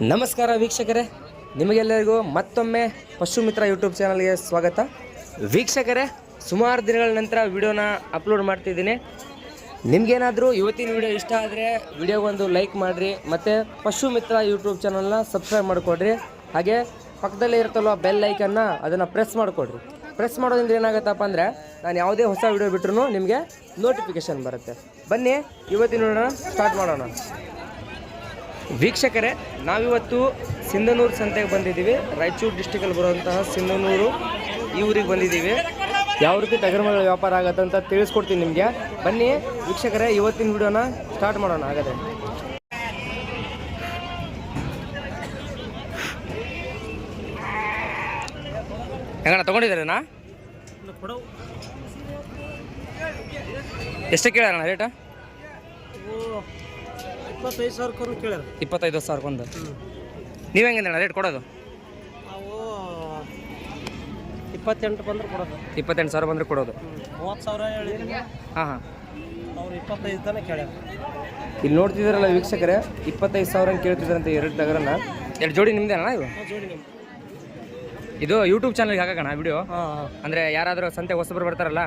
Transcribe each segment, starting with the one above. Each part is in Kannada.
ನಮಸ್ಕಾರ ವೀಕ್ಷಕರೇ, ನಿಮಗೆಲ್ಲರಿಗೂ ಮತ್ತೊಮ್ಮೆ ಪಶು ಮಿತ್ರ ಯೂಟ್ಯೂಬ್ ಚಾನಲ್ಗೆ ಸ್ವಾಗತ. ವೀಕ್ಷಕರೇ, ಸುಮಾರು ದಿನಗಳ ನಂತರ ವಿಡಿಯೋನ ಅಪ್ಲೋಡ್ ಮಾಡ್ತಿದ್ದೀನಿ. ನಿಮಗೇನಾದರೂ ಇವತ್ತಿನ ವಿಡಿಯೋ ಇಷ್ಟ ಆದರೆ ವಿಡಿಯೋಗೊಂದು ಲೈಕ್ ಮಾಡಿರಿ, ಮತ್ತು ಪಶು ಮಿತ್ರ ಯೂಟ್ಯೂಬ್ ಚಾನಲ್ನ ಸಬ್ಸ್ಕ್ರೈಬ್ ಮಾಡಿಕೊಡ್ರಿ, ಹಾಗೆ ಪಕ್ಕದಲ್ಲೇ ಇರುತ್ತಲ್ವ ಬೆಲ್ ಲೈಕನ್ನು ಅದನ್ನು ಪ್ರೆಸ್ ಮಾಡಿಕೊಡ್ರಿ. ಪ್ರೆಸ್ ಮಾಡೋದ್ರಿಂದ ಏನಾಗುತ್ತಪ್ಪ ಅಂದರೆ ನಾನು ಯಾವುದೇ ಹೊಸ ವಿಡಿಯೋ ಬಿಟ್ರೂ ನಿಮಗೆ ನೋಟಿಫಿಕೇಶನ್ ಬರುತ್ತೆ. ಬನ್ನಿ, ಇವತ್ತಿನ ವಿಡಿಯೋನ ಸ್ಟಾರ್ಟ್ ಮಾಡೋಣ. ವೀಕ್ಷಕರೇ, ನಾವಿವತ್ತು ಸಿಂಧನೂರು ಸಂತೆಗೆ ಬಂದಿದ್ದೀವಿ. ರಾಯಚೂರು ಡಿಸ್ಟಿಕಲ್ಲಿ ಬರುವಂತಹ ಸಿಂಧನೂರು ಈ ಊರಿಗೆ ಬಂದಿದ್ದೀವಿ. ಯಾವ ರೀತಿ ತಗರ್ಮಗಳ ವ್ಯಾಪಾರ ಆಗತ್ತೆ ಅಂತ ತಿಳಿಸ್ಕೊಡ್ತೀನಿ ನಿಮಗೆ. ಬನ್ನಿ ವೀಕ್ಷಕರೇ, ಇವತ್ತಿನ ವಿಡಿಯೋನ ಸ್ಟಾರ್ಟ್ ಮಾಡೋಣ ಆಗದೆ ಹೆಂಗಣ್ಣ ತೊಗೊಂಡಿದ್ದೀರಣ್ಣ ಕೊಡವು ಎಷ್ಟು ಕೇಳೋಣ ರೇಟ? ಇಪ್ಪತ್ತೈದು ಸಾವಿರ ಕರು ಕೇಳ್ಯಾರ. ಇಪ್ಪತ್ತೈದು ಸಾವಿರಕ್ಕೊಂದು ನೀವು ಹೆಂಗಂದಣ್ಣ ರೇಟ್ ಕೊಡೋದು? ನಾವು ಇಪ್ಪತ್ತೆಂಟು ಬಂದ್ರೆ ಕೊಡೋದು. ಇಪ್ಪತ್ತೆಂಟು ಸಾವಿರ ಬಂದರೆ ಕೊಡೋದು. ಮೂವತ್ತು ಸಾವಿರ ಹೇಳಿದ್ರೆ ಹಾಂ ಹಾಂ. ಅವ್ರು ಇಪ್ಪತ್ತೈದು ತನಕ ಕೇಳ್ಯಾರ. ಇಲ್ಲಿ ನೋಡ್ತಿದ್ದೀರಲ್ಲ ವೀಕ್ಷಕರೇ ಇಪ್ಪತ್ತೈದು ಸಾವಿರ ಕೇಳ್ತಿದ್ರಂತೆ ಎರಡು ನಗರನ. ಎರಡು ಜೋಡಿ ನಿಮ್ದೇನಣ್ಣ ಇವು? ಜೋಡಿ ನಿಮ್ಮ ಇದು ಯೂಟ್ಯೂಬ್ ಚಾನಲ್ಗೆ ಹಾಕೋಣ ವಿಡಿಯೋ ಅಂದ್ರೆ ಯಾರಾದ್ರೂ ಸಂತೆ ಹೊಸಬ್ರು ಬರ್ತಾರಲ್ಲ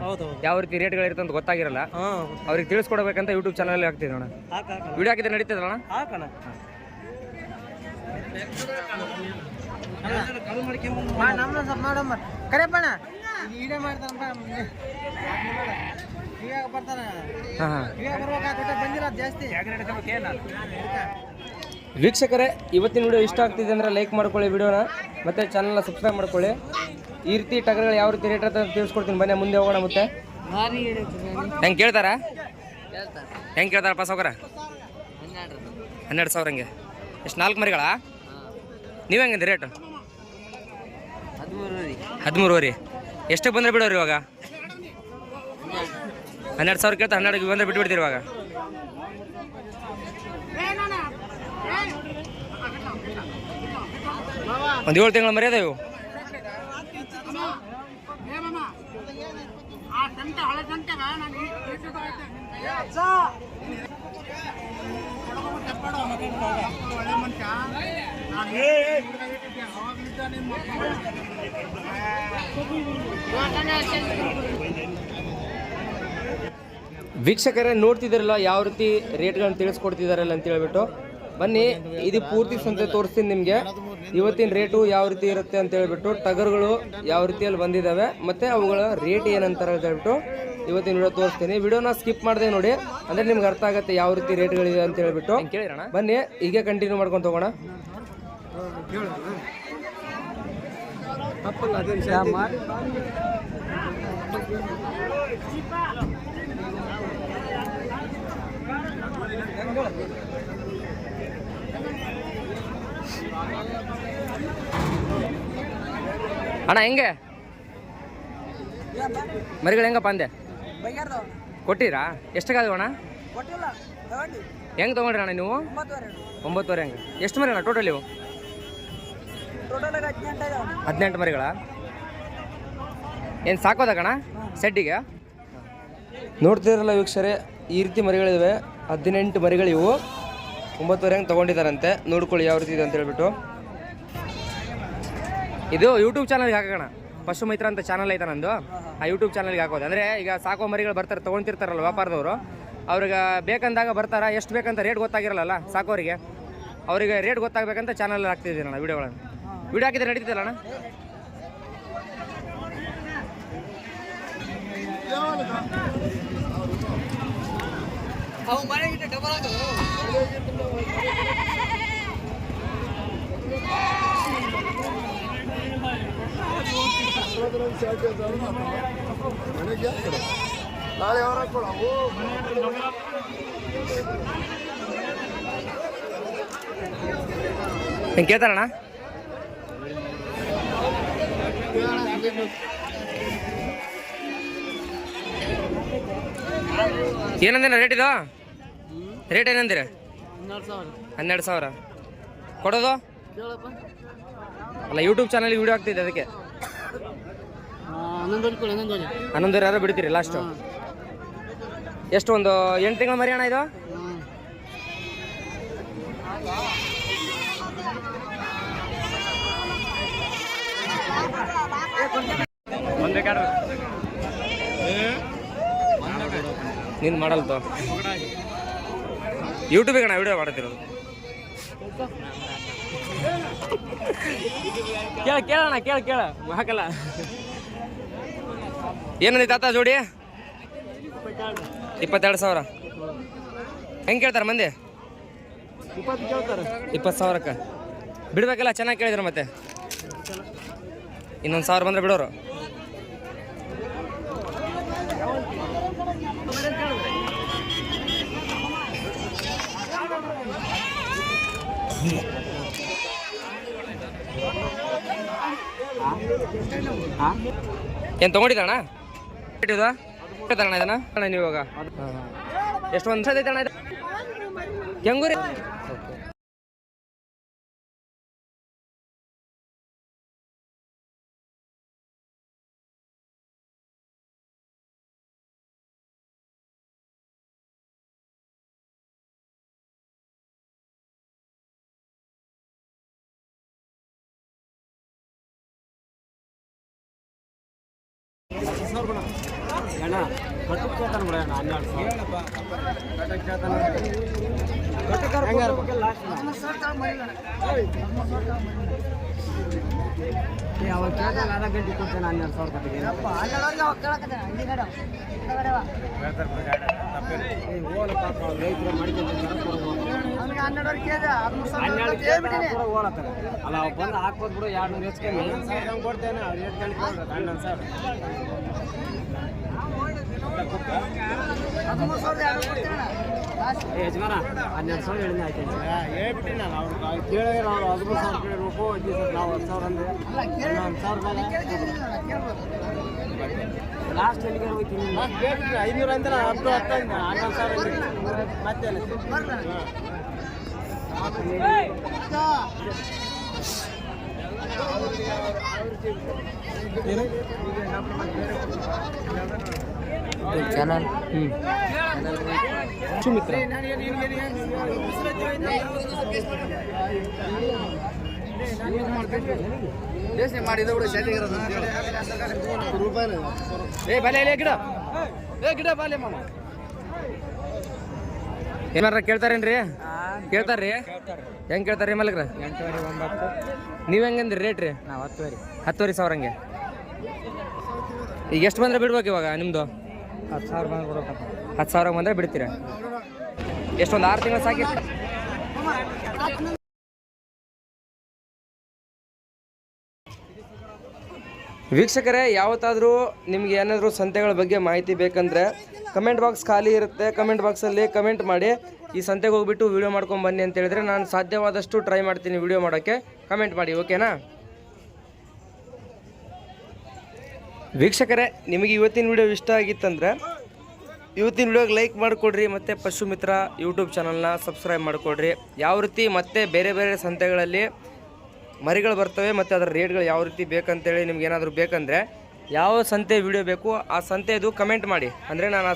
ಯಾವ ರೀತಿ ರೇಟ್ಗಳು ಇರುತ್ತೆ ಅಂತ ಗೊತ್ತಾಗಿರಲ್ಲ. ಅವ್ರಿಗೆ ತಿಳಿಸ್ಕೊಡ್ಬೇಕಂತ ಯೂಟ್ಯೂಬ್ ಚಾನಲ್ ಹಾಕ್ತಿದ್ದೆ ಅಣ್ಣ ವಿಡಿಯೋ ಹಾಕಿದ್ರೆ ನಡೀತದಲ್ಲ? ವೀಕ್ಷಕರೇ ಇವತ್ತಿನ ವಿಡಿಯೋ ಇಷ್ಟ ಆಗ್ತಿದೆ ಅಂದ್ರೆ ಲೈಕ್ ಮಾಡ್ಕೊಳ್ಳಿ ವಿಡಿಯೋನ ಮತ್ತೆ ಚಾನಲ್ನ ಸಬ್ಸ್ಕ್ರೈಬ್ ಮಾಡ್ಕೊಳ್ಳಿ. ಈ ರೀತಿ ಟಗರ್ಗಳು ಯಾವ ರೀತಿ ರೇಟ್ ಅಂತ ತಿಳಿಸ್ಕೊಡ್ತೀನಿ. ಬನ್ನಿ ಮುಂದೆ ಹೋಗೋಣ ಮತ್ತೆ. ಹೆಂಗೆ ಕೇಳ್ತಾರಾ? ಹೆಂಗೆ ಕೇಳ್ತಾರಪ್ಪ ಸಾವ್ಕಾರ ಹನ್ನೆರಡು ಸಾವಿರ. ಹಂಗೆ. ಎಷ್ಟು ನಾಲ್ಕು ಮರಿಗಳಾ? ನೀವು ರೇಟ್ ರೇಟು ಹದಿಮೂರುವರೆ ಎಷ್ಟಕ್ಕೆ ಬಂದ್ರೆ ಬಿಡೋರಿ ಇವಾಗ? ಹನ್ನೆರಡು ಸಾವಿರ ಕೇಳ್ತಾ ಹನ್ನೆರಡು ಬಂದ್ರೆ ಬಿಟ್ಟು ಬಿಡ್ತೀರಿ ಇವಾಗ ಒಂದು ಏಳು ತಿಂಗಳ ಮರ್ಯಾದೆ ಇವು. ವೀಕ್ಷಕರೇ ನೋಡ್ತಿದ್ದಾರಲ್ಲ ಯಾವ ರೀತಿ ರೇಟ್ಗಳನ್ನ ತಿಳಿಸ್ಕೊಡ್ತಿದ್ದಾರಲ್ಲ ಅಂತ ಹೇಳ್ಬಿಟ್ಟು ಬನ್ನಿ ಇದು ಪೂರ್ತಿ ಸಂತೆ ತೋರಿಸ್ತೀನಿ ನಿಮಗೆ. ಇವತ್ತಿನ ರೇಟು ಯಾವ ರೀತಿ ಇರುತ್ತೆ ಅಂತ ಹೇಳ್ಬಿಟ್ಟು ಟಗರ್ಗಳು ಯಾವ ರೀತಿಯಲ್ಲಿ ಬಂದಿದ್ದಾವೆ ಮತ್ತು ಅವುಗಳ ರೇಟ್ ಏನಂತಾರೆ ಅಂತ ಹೇಳ್ಬಿಟ್ಟು ಇವತ್ತಿನ ವಿಡಿಯೋ ತೋರಿಸ್ತೀನಿ. ವಿಡಿಯೋನ ಸ್ಕಿಪ್ ಮಾಡಿದೆ ನೋಡಿ ಅಂದರೆ ನಿಮ್ಗೆ ಅರ್ಥ ಆಗುತ್ತೆ ಯಾವ ರೀತಿ ರೇಟ್ಗಳಿದೆ ಅಂತ ಹೇಳ್ಬಿಟ್ಟು. ಕೇಳಿರೋಣ ಬನ್ನಿ ಹೀಗೆ ಕಂಟಿನ್ಯೂ ಮಾಡ್ಕೊಂಡು ಹೋಗೋಣ. ಅಣ್ಣ ಹೆಂಗೆ? ಮರಿಗಳು ಹೆಂಗಪ್ಪ ಅಂದೆ? ಕೊಟ್ಟಿರಾ? ಎಷ್ಟಾಗದು ಅಣ್ಣ? ಹೆಂಗೆ ತೊಗೊಂಡ್ರಿ ಅಣ್ಣ ನೀವು? ಒಂಬತ್ತುವರೆ ಹೆಂಗೆ? ಎಷ್ಟು ಮರಿ ಅಣ್ಣ ಟೋಟಲ್ ಇವು? ಟೋಟಲ್ ಹದಿನೆಂಟು ಮರಿಗಳ? ಏನು ಸಾಕೋದಕ್ಕಣ? ಸೆಡ್ಡಿಗೆ? ನೋಡ್ತಿರಲ್ಲ ವೀಕ್ಷರೇ ಈ ರೀತಿ ಮರಿಗಳಿವೆ. ಹದಿನೆಂಟು ಮರಿಗಳಿವು. ಒಂಬತ್ತುವರೆ ಹಂಗೆ ತೊಗೊಂಡಿದ್ದಾರಂತೆ. ನೋಡ್ಕೊಳ್ಳಿ ಯಾವ ರೀತಿ ಇದೆ ಅಂತ ಹೇಳ್ಬಿಟ್ಟು. ಇದು ಯೂಟ್ಯೂಬ್ ಚಾನಲ್ಗೆ ಹಾಕೋಣ. ಪಶು ಮೈತ್ರ ಅಂತ ಚಾನಲ್ ಐತೆ ನಂದು. ಆ ಯೂಟ್ಯೂಬ್ ಚಾನಲ್ಗೆ ಹಾಕೋದು. ಅಂದರೆ ಈಗ ಸಾಕೋ ಮರಿಗಳು ಬರ್ತಾರೆ ತೊಗೊಳ್ತಿರ್ತಾರಲ್ಲ ವ್ಯಾಪಾರದವರು. ಅವ್ರಿಗೆ ಬೇಕಂದಾಗ ಬರ್ತಾರ, ಎಷ್ಟು ಬೇಕಂತ ರೇಟ್ ಗೊತ್ತಾಗಿರಲ್ಲ ಸಾಕೋರಿಗೆ. ಅವರಿಗೆ ರೇಟ್ ಗೊತ್ತಾಗಬೇಕಂತ ಚಾನಲ್ ಹಾಕ್ತಿದ್ದೀನಿ ಅಣ್ಣ ವೀಡಿಯೋಗಳನ್ನು. ವಿಡಿಯೋ ಹಾಕಿದ್ರೆ ನಡೀತಿದ್ದಲ್ಲ ಅಣ್ಣ? ಅವು ಮನೆಗಿಂತ ಡಬಲ್ ಅದು ಹಿಂಗೆ ಕೇಳ್ತಾರಣ್ಣ ಏನಂದಿನ ರೇಟ್ ಇದು ರೇಟ್ ಏನಂದಿರ? ಹನ್ನೆರಡು ಸಾವಿರ. ಕೊಡೋದು? ಅಲ್ಲ ಯೂಟ್ಯೂಬ್ ಚಾನಲ್ ವಿಡಿಯೋ ಆಗ್ತಿದೆ ಅದಕ್ಕೆ. ಹನ್ನೊಂದುವರೆ ಯಾರು ಬಿಡ್ತೀರಿ ಲಾಸ್ಟು ಎಷ್ಟು ಒಂದು ಎಂಟು ತಿಂಗಳ ಮರಿಯೋಣ ಇದು? ನಿನ್ ಮಾಡಲ್ತೋ? ಯೂಟ್ಯೂಬಿಗೆ ನಾ ವಿಡಿಯೋ ಮಾಡ್ತಿರೋದು. ಕೇಳ ಕೇಳೋಣ ಕೇಳ ಕೇಳ. ಹಾಕಲ್ಲ. ಏನಂದಿ ತಾತ ಜೋಡಿ? ಇಪ್ಪತ್ತೆರಡು ಸಾವಿರ. ಹೆಂಗೆ ಕೇಳ್ತಾರೆ ಮಂದಿ? ಇಪ್ಪತ್ತು ಸಾವಿರಕ್ಕೆ. ಬಿಡ್ಬೇಕಲ್ಲ ಚೆನ್ನಾಗಿ ಕೇಳಿದ್ರು ಮತ್ತೆ. ಇನ್ನೊಂದು ಸಾವಿರ ಬಂದರೆ ಬಿಡೋರು. ಏನು ತೊಗೊಂಡಿದ್ದಣ್ಣ? ಇದನ್ನ? ಅಣ್ಣ ನೀವು ಇವಾಗ. ಎಷ್ಟು ಒಂದು ಇದು. ಅಣ್ಣ ಕಟ್ಟಕ್ಕೆ ಕೇಳ್ತಾನೆ ಬಿಡ ಅಣ್ಣ ಹನ್ನೆರಡು ಸಾವಿರ. ಕಟ್ಟಕ್ಕೆ ಅವಾಗ ಕೇಳ್ತಾನೆ ಅರ್ಧ ಗಂಟೆ ಕೊಡ್ತೇನೆ ಹನ್ನೆರಡು ಸಾವಿರ ಕಟ್ಟಿಗೆ ಓಲ ಪಾಪ ರೈತರು ಮಾಡ್ಕೊಂತಾರೆ ಅಲ್ಲ ಅವ್ ಬಂದು ಹಾಕ್ಬೋದು ಬಿಡು ಎರಡು ನೂರು ಹೆಚ್ಚಿಗೆ ಕೊಡ್ತೇನೆ? ಅವ್ರು ಎಷ್ಟು ಗಂಟೆ ಹನ್ನೊಂದು ಸಾವಿರ. ಏ ಯಜಮಾನ ಹನ್ನೆರಡು ಸಾವಿರ ಹೇಳಿದ್ರೆ ಆಯ್ತು ಹೇಳ್ಬಿಟ್ಟು ನಾನು. ಅವ್ರು ಕೇಳಿದ್ರೆ ನಾವು ಹದಿಮೂರು ಸಾವಿರ ಕೇಳಬೇಕು ಹದಿನೈದು ಸರ್ ನಾವು ಹತ್ತು ಸಾವಿರ ಅಂದ್ರೆ ಒಂದು ಸಾವಿರ ಲಾಸ್ಟ್ ಎಲ್ಲಿಗೆ ಹೋಗ್ತೀನಿ ಐನೂರು ಅಂದ್ರೆ ಹತ್ತು ಹತ್ತು ಹನ್ನೊಂದು ಸಾವಿರ ಮತ್ತೆ ಚಾನಲ್ ಹ್ಞೂ ಸುಮಿತ್ರ ಮಾಡಿದ ಬಿಡು ಏ ಬಲೆ ಎಲೆ ಗಿಡ ಏ ಗಿಡ ಬಾಲೆ ಮಾಮ ಏನಾರ ಕೇಳ್ತಾರೇನ್ರಿ? ಕೇಳ್ತಾರ್ರಿ? ಹೆಂಗೆ ಕೇಳ್ತಾರ್ರಿ ಮಲಗ್ರ ಎಂಟುವರೆ ಒಂಬತ್ತು. ನೀವು ಹೆಂಗಂದ್ರಿ ರೇಟ್ ರೀ? ನಾವು ಹತ್ತುವರೆ. ಹತ್ತುವರೆ ಸಾವಿರ ಹಂಗೆ. ಈಗ ಎಷ್ಟು ಬಂದ್ರೆ ಬಿಡ್ಬೇಕು ಇವಾಗ ನಿಮ್ಮದು ಹತ್ತು ಸಾವಿರ ಬಂದ್ರೆ ಬಿಡ್ಬೇಕು ಹತ್ತು ಸಾವಿರ ಬಂದ್ರೆ ಬಿಡ್ತೀರಾ? ಎಷ್ಟೊಂದು ಆರು ತಿಂಗಳು ಸಾಕಿ ವೀಕ್ಷಕರೇ, ಯಾವತ್ತಾದರೂ ನಿಮ್ಗೆ ಏನಾದರೂ ಸಂತೆಗಳ ಬಗ್ಗೆ ಮಾಹಿತಿ ಬೇಕಂದರೆ ಕಮೆಂಟ್ ಬಾಕ್ಸ್ ಖಾಲಿ ಇರುತ್ತೆ. ಕಮೆಂಟ್ ಬಾಕ್ಸಲ್ಲಿ ಕಮೆಂಟ್ ಮಾಡಿ. ಈ ಸಂತೆಗೆ ಹೋಗ್ಬಿಟ್ಟು ವೀಡಿಯೋ ಮಾಡ್ಕೊಂಡು ಬನ್ನಿ ಅಂತ ಹೇಳಿದ್ರೆ ನಾನು ಸಾಧ್ಯವಾದಷ್ಟು ಟ್ರೈ ಮಾಡ್ತೀನಿ ವೀಡಿಯೋ ಮಾಡೋಕ್ಕೆ. ಕಮೆಂಟ್ ಮಾಡಿ ಓಕೆನಾ ವೀಕ್ಷಕರೇ, ನಿಮಗೆ ಇವತ್ತಿನ ವಿಡಿಯೋ ಇಷ್ಟ ಆಗಿತ್ತಂದರೆ ಇವತ್ತಿನ ವಿಡಿಯೋಗೆ ಲೈಕ್ ಮಾಡಿಕೊಡ್ರಿ ಮತ್ತು ಪಶು ಮಿತ್ರ ಯೂಟ್ಯೂಬ್ ಚಾನಲ್ನ ಸಬ್ಸ್ಕ್ರೈಬ್ ಮಾಡಿಕೊಡ್ರಿ. ಯಾವ ರೀತಿ ಮತ್ತೆ ಬೇರೆ ಬೇರೆ ಸಂತೆಗಳಲ್ಲಿ ಮರಿಗಳು ಬರ್ತವೆ ಮತ್ತು ಅದರ ರೇಟ್ಗಳು ಯಾವ ರೀತಿ ಬೇಕಂತೇಳಿ ನಿಮ್ಗೆ ಏನಾದರೂ ಬೇಕಂದರೆ ಯಾವ ಸಂತೆ ವಿಡಿಯೋ ಬೇಕು, ಆ ಸಂತೆದು ಕಮೆಂಟ್ ಮಾಡಿ. ಅಂದರೆ ನಾನು